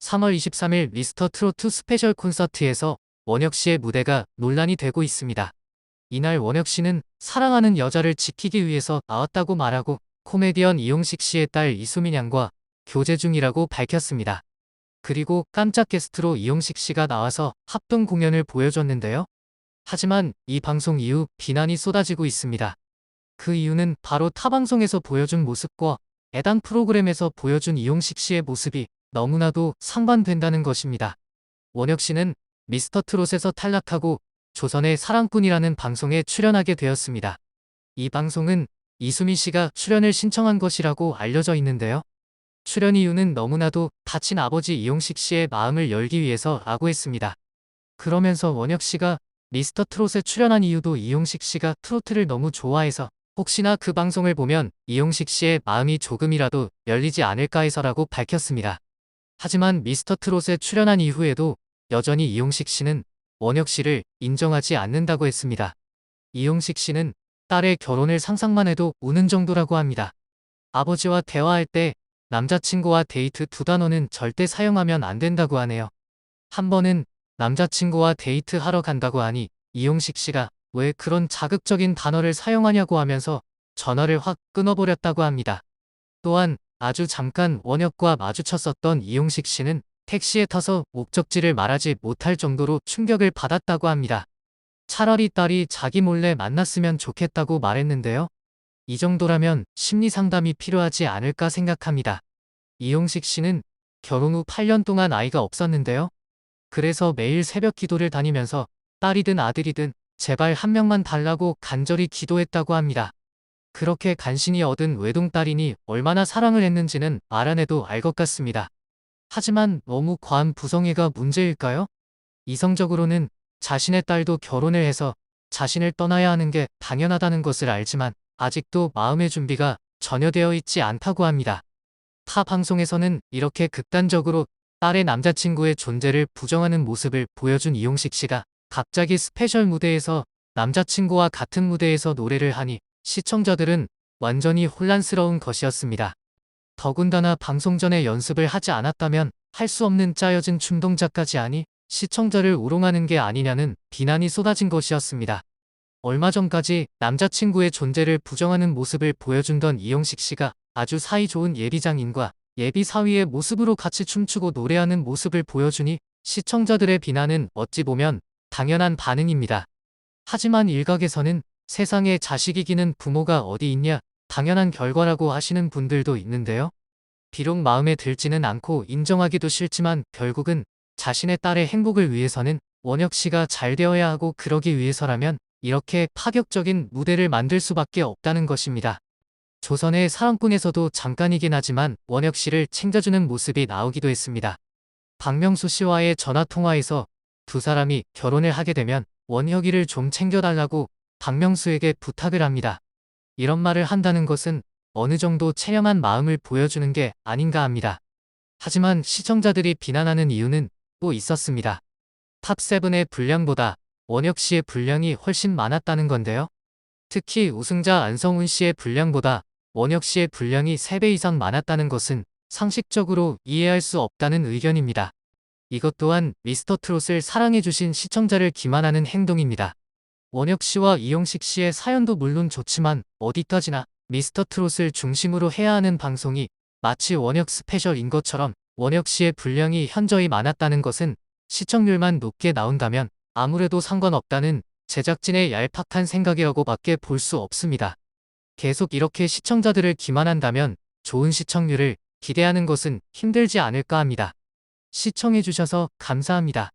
3월 23일 미스터 트로트 스페셜 콘서트에서 원혁 씨의 무대가 논란이 되고 있습니다. 이날 원혁 씨는 사랑하는 여자를 지키기 위해서 나왔다고 말하고 코미디언 이용식 씨의 딸 이수민 양과 교제 중이라고 밝혔습니다. 그리고 깜짝 게스트로 이용식 씨가 나와서 합동 공연을 보여줬는데요. 하지만 이 방송 이후 비난이 쏟아지고 있습니다. 그 이유는 바로 타 방송에서 보여준 모습과 애당 프로그램에서 보여준 이용식 씨의 모습이 너무나도 상반된다는 것입니다. 원혁 씨는 미스터 트롯에서 탈락하고 조선의 사랑꾼이라는 방송에 출연하게 되었습니다. 이 방송은 이수미 씨가 출연을 신청한 것이라고 알려져 있는데요. 출연 이유는 너무나도 다친 아버지 이용식 씨의 마음을 열기 위해서라고 했습니다. 그러면서 원혁 씨가 미스터 트롯에 출연한 이유도 이용식 씨가 트로트를 너무 좋아해서 혹시나 그 방송을 보면 이용식 씨의 마음이 조금이라도 열리지 않을까 해서라고 밝혔습니다. 하지만 미스터 트롯에 출연한 이후에도 여전히 이용식 씨는 원혁 씨를 인정하지 않는다고 했습니다. 이용식 씨는 딸의 결혼을 상상만 해도 우는 정도라고 합니다. 아버지와 대화할 때 남자친구와 데이트 두 단어는 절대 사용하면 안 된다고 하네요. 한 번은 남자친구와 데이트 하러 간다고 하니 이용식 씨가 왜 그런 자극적인 단어를 사용하냐고 하면서 전화를 확 끊어버렸다고 합니다. 또한 아주 잠깐 원혁과 마주쳤었던 이용식 씨는 택시에 타서 목적지를 말하지 못할 정도로 충격을 받았다고 합니다. 차라리 딸이 자기 몰래 만났으면 좋겠다고 말했는데요. 이 정도라면 심리 상담이 필요하지 않을까 생각합니다. 이용식 씨는 결혼 후 8년 동안 아이가 없었는데요. 그래서 매일 새벽 기도를 다니면서 딸이든 아들이든 제발 한 명만 달라고 간절히 기도했다고 합니다. 그렇게 간신히 얻은 외동딸이니 얼마나 사랑을 했는지는 해도 알 것 같습니다. 하지만 너무 과한 부성애가 문제일까요? 이성적으로는 자신의 딸도 결혼을 해서 자신을 떠나야 하는 게 당연하다는 것을 알지만 아직도 마음의 준비가 전혀 되어 있지 않다고 합니다. 타 방송에서는 이렇게 극단적으로 딸의 남자친구의 존재를 부정하는 모습을 보여준 이용식 씨가 갑자기 스페셜 무대에서 남자친구와 같은 무대에서 노래를 하니 시청자들은 완전히 혼란스러운 것이었습니다. 더군다나 방송 전에 연습을 하지 않았다면 할 수 없는 짜여진 춤 동작까지 하니 시청자를 우롱하는 게 아니냐는 비난이 쏟아진 것이었습니다. 얼마 전까지 남자친구의 존재를 부정하는 모습을 보여준던 이용식 씨가 아주 사이좋은 예비장인과 예비 사위의 모습으로 같이 춤추고 노래하는 모습을 보여주니 시청자들의 비난은 어찌 보면 당연한 반응입니다. 하지만 일각에서는 세상에 자식 이기는 부모가 어디 있냐 당연한 결과라고 하시는 분들도 있는데요. 비록 마음에 들지는 않고 인정하기도 싫지만 결국은 자신의 딸의 행복을 위해서는 원혁 씨가 잘 되어야 하고 그러기 위해서라면 이렇게 파격적인 무대를 만들 수밖에 없다는 것입니다. 조선의 사랑꾼에서도 잠깐이긴 하지만 원혁 씨를 챙겨주는 모습이 나오기도 했습니다. 박명수 씨와의 전화통화에서 두 사람이 결혼을 하게 되면 원혁이를 좀 챙겨달라고 박명수에게 부탁을 합니다. 이런 말을 한다는 것은 어느 정도 체념한 마음을 보여주는 게 아닌가 합니다. 하지만 시청자들이 비난하는 이유는 또 있었습니다. 탑7의 분량보다 원혁 씨의 분량이 훨씬 많았다는 건데요. 특히 우승자 안성훈 씨의 분량보다 원혁 씨의 분량이 3배 이상 많았다는 것은 상식적으로 이해할 수 없다는 의견입니다. 이것 또한 미스터 트롯을 사랑해주신 시청자를 기만하는 행동입니다. 원혁 씨와 이용식 씨의 사연도 물론 좋지만 어디까지나 미스터 트롯을 중심으로 해야 하는 방송이 마치 원혁 스페셜인 것처럼 원혁 씨의 분량이 현저히 많았다는 것은 시청률만 높게 나온다면 아무래도 상관없다는 제작진의 얄팍한 생각이라고 밖에 볼 수 없습니다. 계속 이렇게 시청자들을 기만한다면 좋은 시청률을 기대하는 것은 힘들지 않을까 합니다. 시청해주셔서 감사합니다.